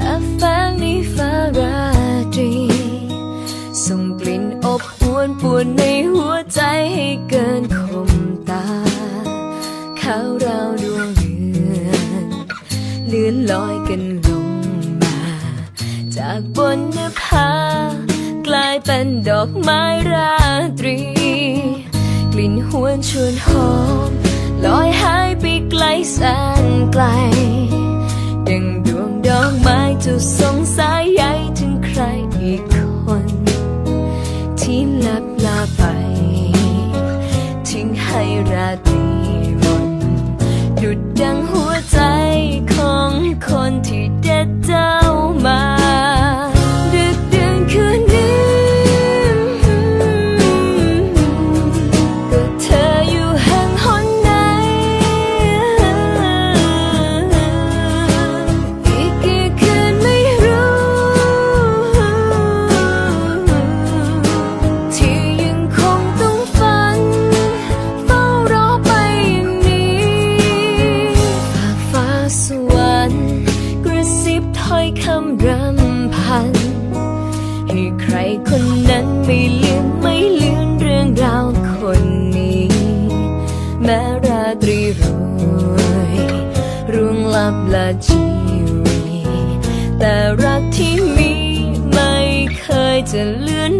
อาแฝงในฟ้าราตรี ส่งกลิ่นอบหวนปวนในหัวใจให้เกินคมตาข้าราวดวงเดือนเลื่อนลอยกันลงมา จากบนนภากลายเป็นดอกไม้ราตรี กลิ่นหวชวนหอมลอยหายไปไกลแสนไกล ถ้อยคำรำพัน ให้ใครคนนั้นไม่ลืมไม่ลืมเรื่องราวคนนี้ แม้ราตรีรวยร่วงลับละชีวี แต่รักที่มีไม่เคยจะเลือน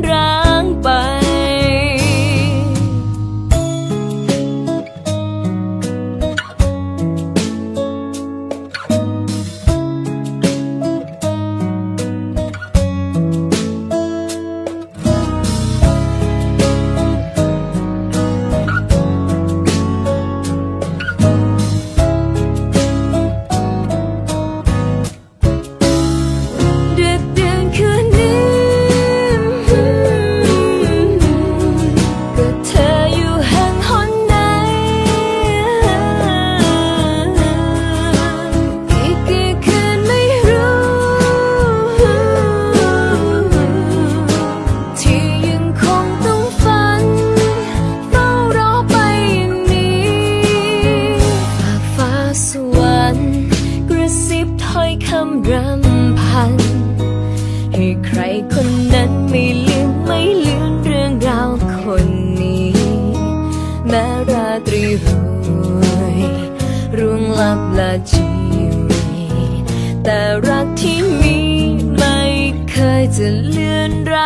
คำรำพัน ให้ใครคนนั้นไม่ลืมไม่ลืมเรื่องราวคนนี้ แม้ราตรีรวยร่วงลับละชีวีแต่รักที่มีไม่เคยจะเลือนรา